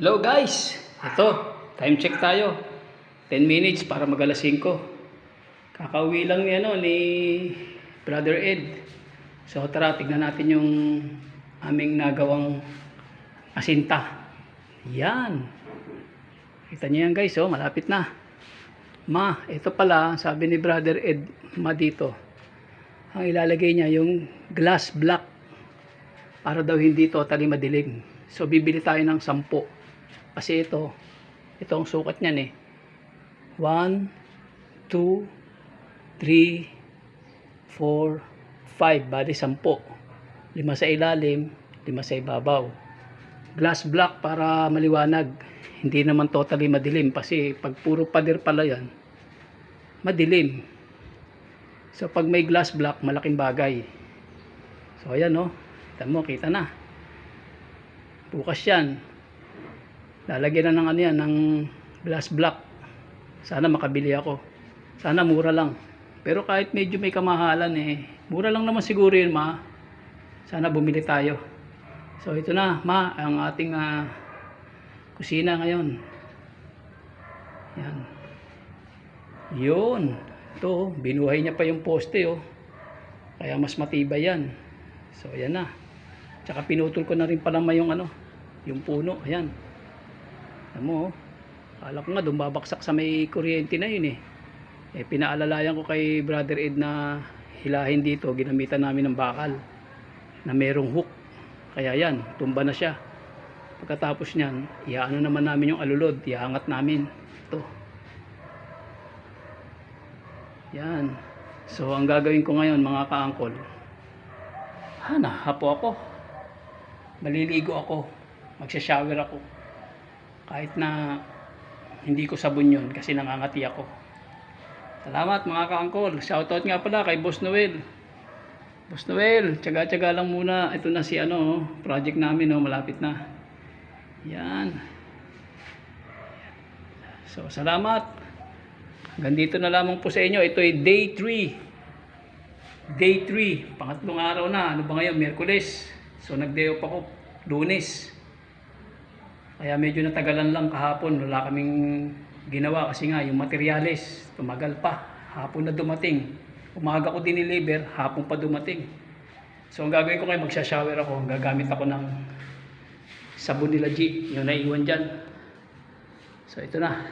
Hello guys! Ito, time check tayo. 10 minutes para mag alas 5. Kakauwi lang ni, ano, ni Brother Ed. So tara, tignan natin yung aming nagawang asinta. Yan. Kita niyo yan guys, oh, malapit na. Ma, ito pala, sabi ni Brother Ed, ma dito. Ang ilalagay niya yung glass block para daw hindi totally madilim. So bibili tayo ng 10. Kasi ito, ito ang sukat niyan eh. 1, 2, 3, 4, 5. Bali 10. Lima sa ilalim, lima sa ibabaw. Glass block para maliwanag. Hindi naman totally madilim kasi pag puro pader pala yan, madilim. So pag may glass block, malaking bagay. So ayan no, kita mo, kita na. Bukas yan. Lalagyan na ng ano yan, ng glass block. Sana makabili ako. Sana mura lang. Pero kahit medyo may kamahalan eh, mura lang naman siguro yun ma. Sana bumili tayo. So ito na ma, ang ating ah, kusina ngayon. Yan. Yun. Ito, binuhay niya pa yung poste oh. Kaya mas matibay yan. So ayan na. Tsaka pinutol ko na rin pala ma yung ano, yung puno. Ayan. Alam mo, ko nga dumabaksak sa may kuryente na yun eh. Eh pinaalalayan ko kay Brother Ed na hilahin dito, ginamitan namin ng bakal na merong hook. Kaya yan, tumba na siya. Pagkatapos niyan, iaano naman namin yung alulod, iangat namin. Ito. Yan. So ang gagawin ko ngayon mga kaangkol, hana, hapo ako. Maliligo ako. Magsha-shower ako. Kahit na hindi ko sabon yun kasi nangangati ako. Salamat mga kaangkol. Shoutout nga pala kay Boss Noel. Boss Noel, tsaga-tsaga lang muna. Ito na si ano, project namin, oh, malapit na. Yan. So, salamat. Hanggang dito na lamang po sa inyo. Ito ay day 3. Day 3. Pangatlong araw na. Ano ba ngayon? Merkules. So, nag-day off ako. Lunes. Kaya medyo natagalan lang kahapon. Wala kaming ginawa kasi nga yung materyales tumagal pa. Hapon na dumating. Umaga ko diniliver, hapon pa dumating. So ang gagawin ko ngayon, magsha-shower ako. Gagamit ako ng sabon nila G. Yung naiwan dyan. So ito na.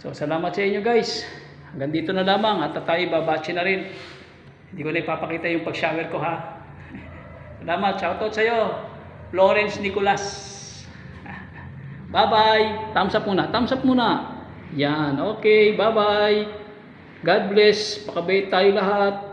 So salamat sa inyo guys. Hanggang dito na lamang at tayo babachi na rin. Hindi ko na ipapakita yung pag-shower ko ha. Salamat. Shoutout sa iyo. Florence Nicolas. Bye-bye. Thumbs up muna. Thumbs up muna. Yan. Okay. Bye-bye. God bless. Pakabait tayo lahat.